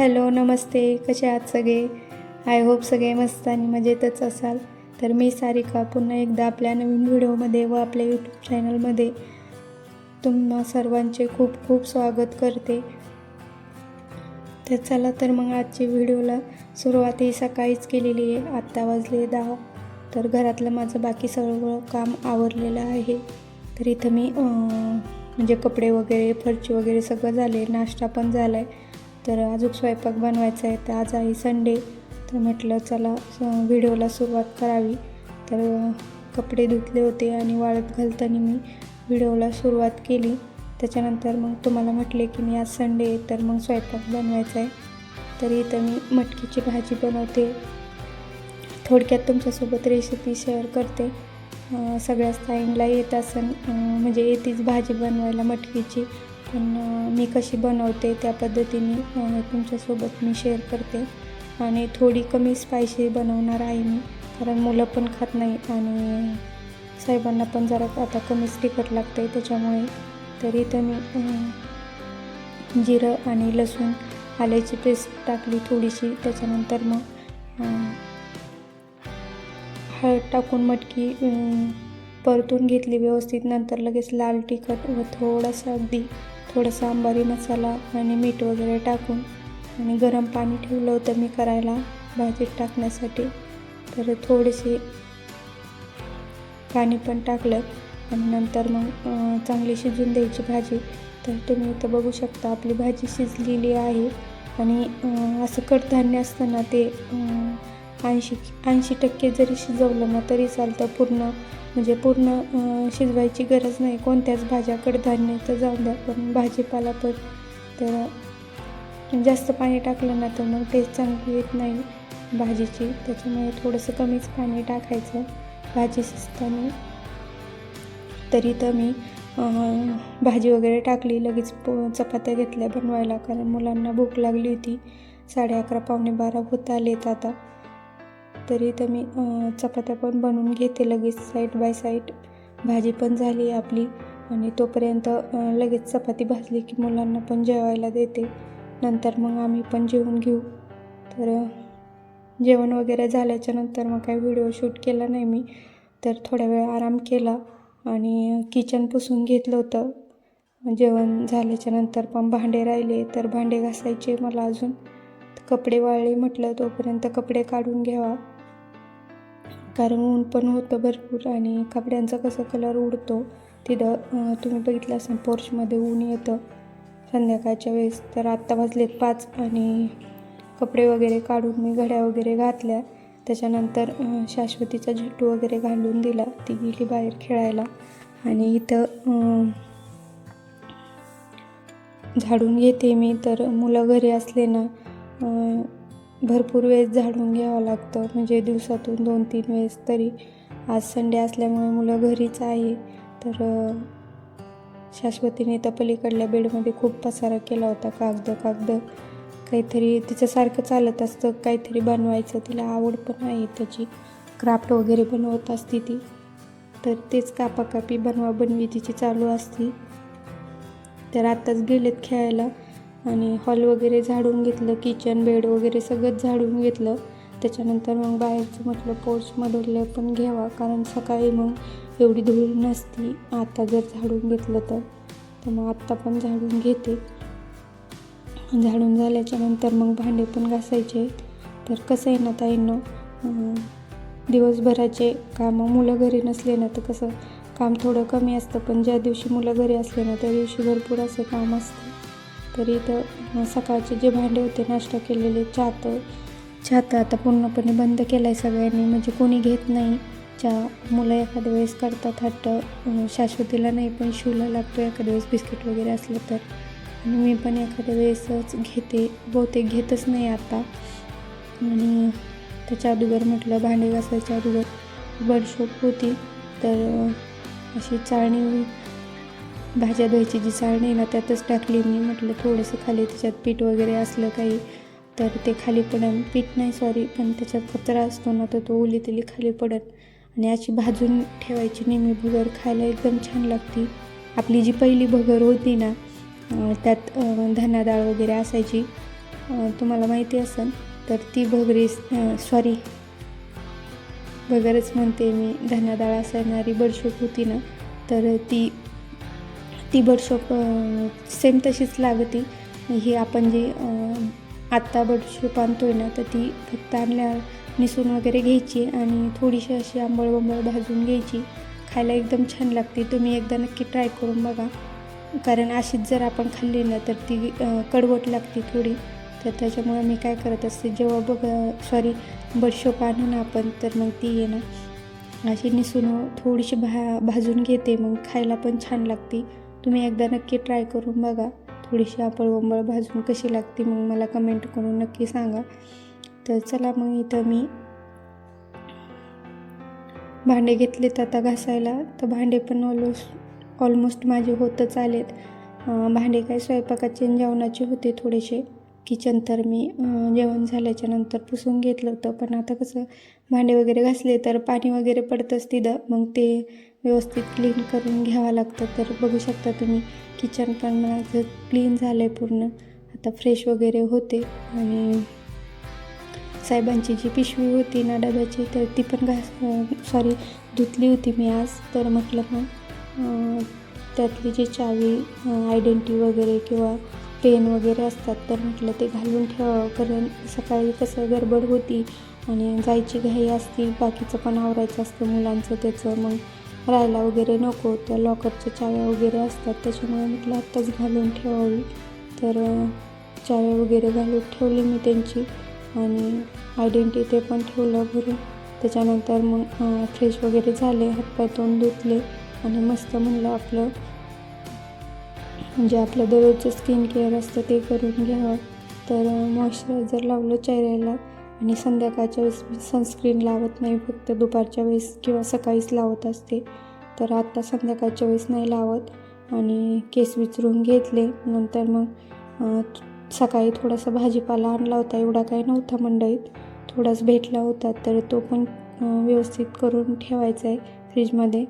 Hello नमस्ते. कसे आहात सगळे? आय होप सगळे मस्त आणि मजेतच असाल. तर मी सारिका पुन्हा एकदा आपल्या नवीन व्हिडिओमध्ये व आपल्या यूट्यूब चॅनलमध्ये तुम्हा सर्वांचे खूप खूप स्वागत करते. तर चला तर मग आजची व्हिडिओला सुरुवात ही सकाळीच केलेली आहे. आत्ता वाजले दहा. तर घरातलं माझं बाकी सगळं काम आवरलेलं आहे. तर इथं मी म्हणजे कपडे वगैरे फरची वगैरे सगळं झाले नाश्ता पण झाला आहे तर अजून स्वयंपाक बनवायचा आहे. तर आज आहे संडे. तर म्हटलं चला व्हिडिओला सुरुवात करावी. तर कपडे धुतले होते आणि वाळत घालताना मी व्हिडिओला सुरुवात केली. त्याच्यानंतर मग तुम्हाला म्हटले की मी आज संडे आहे तर मग स्वयंपाक बनवायचा आहे. तर इथं मी मटकीची भाजी बनवते. थोडक्यात तुमच्यासोबत रेसिपी शेअर करते. सगळ्याच टाईमला येत असन म्हणजे येतीच भाजी बनवायला मटकीची. पण मी कशी बनवते त्या पद्धतीने तुमच्यासोबत मी शेअर करते. आणि थोडी कमी स्पायसी बनवणार आहे मी कारण मुलं पण खात नाही आणि साहेबांना पण जरा आता कमीच तिखट लागतं आहे त्याच्यामुळे. तरी तर मी जिरं आणि लसूण आल्याची पेस्ट टाकली थोडीशी त्याच्यानंतर मग हळद टाकून मटकी परतून घेतली व्यवस्थित नंतर लगेच लाल तिखट व थोडासा अगदी थोडासा आंबारी मसाला आणि मीठ वगैरे टाकून आणि गरम पाणी ठेवलं होतं मी करायला भाजीत टाकण्यासाठी. तर थोडेसे पाणी पण टाकलं आणि नंतर मग चांगली शिजून द्यायची भाजी. तर तुम्ही इथं बघू शकता आपली भाजी शिजलेली आहे. आणि असं कडधान्य असतं ना ते ऐंशी ऐंशी टक्के जरी शिजवलं ना तरी चालतं पूर्ण. म्हणजे पूर्ण शिजवायची गरज नाही. कोणत्याच भाज्या कडधान्य तर जाऊन द्या पण भाजीपाला पण. तर जास्त पाणी टाकलं ना तर मग टेस्ट चांगली येत नाही भाजीची. त्याच्यामुळे थोडंसं कमीच पाणी टाकायचं. भाजी शिजताना. तरी तर मी भाजी वगैरे टाकली लगेच चपात्या घेतल्या बनवायला. कारण मुलांना भूक लागली होती. साडे अकरा पावणे बारा होत आलेत आता. तरी तर मी चपात्या पण बनवून घेते लगेच. साईड बाय साईड भाजी पण झाली आहे आपली आणि तोपर्यंत लगेच चपाती भाजली की मुलांना पण जेवायला देते. नंतर मग आम्ही पण जेवून घेऊ. तर जेवण वगैरे झाल्याच्यानंतर मग काही व्हिडिओ शूट केला नाही मी. तर थोड्या वेळ आराम केला आणि किचन पुसून घेतलं होतं. जेवण झाल्याच्यानंतर पण भांडे राहिले तर भांडे घासायचे मला अजून. कपडे वाळले म्हटलं तोपर्यंत कपडे काढून घ्यावा. कारण ऊन पण होतं भरपूर आणि कपड्यांचा कसं कलर उडतो तिथं तुम्ही बघितलं असेल पोर्चमध्ये ऊन येतं. संध्याकाळच्या वेळेस तर आत्ता वाजलेत पाच आणि कपडे वगैरे काढून मी घड्या वगैरे घातल्या. त्याच्यानंतर शाश्वतीचा झेटू वगैरे घालून दिला. ती गेली बाहेर खेळायला आणि इथं झाडून घेते मी. तर मुलं घरी असले ना भरपूर वेळेस झाडून घ्यावं लागतं. म्हणजे दिवसातून दोन तीन वेळेस तरी. आज संडे असल्यामुळे मुलं घरीच आहे. तर शाश्वतीने तर पलीकडल्या बेडमध्ये खूप पसारा केला होता. कागद कागद. काहीतरी तिचं सारखं चालत असतं. काहीतरी बनवायचं. तिला आवड पण आहे. त्याची क्राफ्ट वगैरे बनवत असते ती. तर तेच कापाकापी बनवा बनवी तिची चालू असती. तर आत्ताच गेलेत खेळायला. आणि हॉल वगैरे झाडून घेतलं किचन बेड वगैरे सगळंच झाडून घेतलं. त्याच्यानंतर मग बाहेरचं म्हटलं पोर्चमधलं पण घ्यावा कारण सकाळी मग एवढी धूळ नसती. आता जर झाडून घेतलं तर. तर मग आत्ता पण झाडून घेते. झाडून झाल्याच्यानंतर मग भांडे पण घासायचे. तर कसं आहे ना ताईंनो दिवसभराचे कामं मुलं घरी नसले ना तर कसं काम थोडं कमी असतं. पण ज्या दिवशी मुलं घरी असले ना त्या दिवशी भरपूर असं काम असतं. तरी इथं सकाळचे जे भांडे होते नाश्ता केलेले चहात चहात आता पूर्णपणे बंद केलं आहे सगळ्यांनी. म्हणजे कोणी घेत नाही. चहा मुलं एखाद्या वेळेस करतात हट्ट. शाश्वतीला नाही पण शिवला लागतो एखाद्या वेळेस बिस्किट वगैरे असलं तर. आणि मी पण एखाद्या वेळेसच घेते. बहुतेक घेतच नाही आता. आणि त्याच्या अगोदर म्हटलं भांडे घासायच्या अगोदर बडशोप होती. तर अशी चाळणी भाज्या धुवायची जी चाळणी आहे ना त्यातच टाकली. मी म्हटलं थोडंसं खाली त्याच्यात पीठ वगैरे असलं काही तर ते खाली पडन पीठ नाही सॉरी पण त्याच्यात कचरा असतो ना तर तो ओली तेली खाली पडत. आणि अशी भाजून ठेवायची नेहमी भगर खायला एकदम छान लागती. आपली जी पहिली भगर होती ना त्यात धना डाळ वगैरे असायची. तुम्हाला माहिती असेल तर ती भगरी सॉरी भगरच म्हणते मी धनाडाळ असणारी बडशोप होती ना तर ती बडशोप सेम तशीच लागती. ही आपण जे आत्ता बडशोप आणतोय ना तर ती फक्त आणल्या निसून वगैरे घ्यायची आणि थोडीशी अशी आंबळ वंबळ भाजून घ्यायची. खायला एकदम छान लागते. तुम्ही एकदा नक्की ट्राय करून बघा. कारण अशीच जर आपण खाल्ली ना तर ती कडवट लागते थोडी. तर त्याच्यामुळे मी काय करत असते जेव्हा बघ सॉरी बडशोप आणू ना आपण तर मग ती येणं ना अशी निसून थोडीशी भा भाजून घेते. मग खायला पण छान लागते. तुम्ही एकदा नक्की ट्राय करून बघा. थोडीशी आपण भाजून कशी लागते मग मला कमेंट करून नक्की सांगा. तर चला मग इथं मी भांडे घेतलेत आता घासायला. तर भांडे पण ऑलमोस्ट ऑलमोस्ट माझे होतच आलेत. भांडे काय स्वयंपाकाचे जेवणाचे होते थोडेसे. किचन तर मी जेवण झाल्याच्यानंतर पुसून घेतलं होतं. पण आता कसं भांडे वगैरे घासले तर पाणी वगैरे पडतंच तिथं. मग ते व्यवस्थित क्लीन करून घ्यावं लागतं. तर बघू शकता तुम्ही किचन पण माझं क्लीन झालं आहे पूर्ण. आता फ्रेश वगैरे होते. आणि साहेबांची जी पिशवी होती ना डब्याची तर ती पण घास सॉरी धुतली होती मी आज. तर म्हटलं मग त्यातली जी चावी आयडेंटी वगैरे किंवा पेन वगैरे असतात तर म्हटलं ते घालून ठेवावं. कारण सकाळी कसं गडबड होती आणि जायची घाई असती बाकीचं पण आवरायचं असतं मुलांचं त्याचं मग राहायला वगैरे नको. तर लॉकरच्या चाव्या वगैरे असतात त्याच्यामुळे म्हटलं आत्ताच घालून ठेवावी. तर चाव्या वगैरे घालून ठेवली मी त्यांची आणि आयडेंटी ते पण ठेवलं भरून त्याच्यानंतर मग फ्रेश वगैरे झाले हातपाय तोंड धुतले आणि मस्त म्हणलं आपलं म्हणजे आपलं दररोजचं स्किन केअर असतं ते करून घ्यावं. तर मॉइश्चरायझर लावलं चेहऱ्याला. आणि संध्याकाळच्या वेळेस मी सनस्क्रीन लावत नाही फक्त दुपारच्या वेळेस किंवा सकाळीच लावत असते. तर आत्ता संध्याकाळच्या वेळेस नाही लावत आणि केस विचरून घेतले. नंतर मग सकाळी थोडासा भाजीपाला आणला होता एवढा काही नव्हता मंडईत. थोडाच भेटला होता तर तो पण व्यवस्थित करून ठेवायचा आहे फ्रीजमध्ये.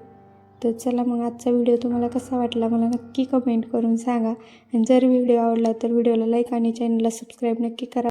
तर चला मग आजचा व्हिडिओ तुम्हाला कसा वाटला मला नक्की कमेंट करून सांगा. आणि जर व्हिडिओ आवडला तर व्हिडिओला लाईक आणि चॅनलला सबस्क्राईब नक्की करा.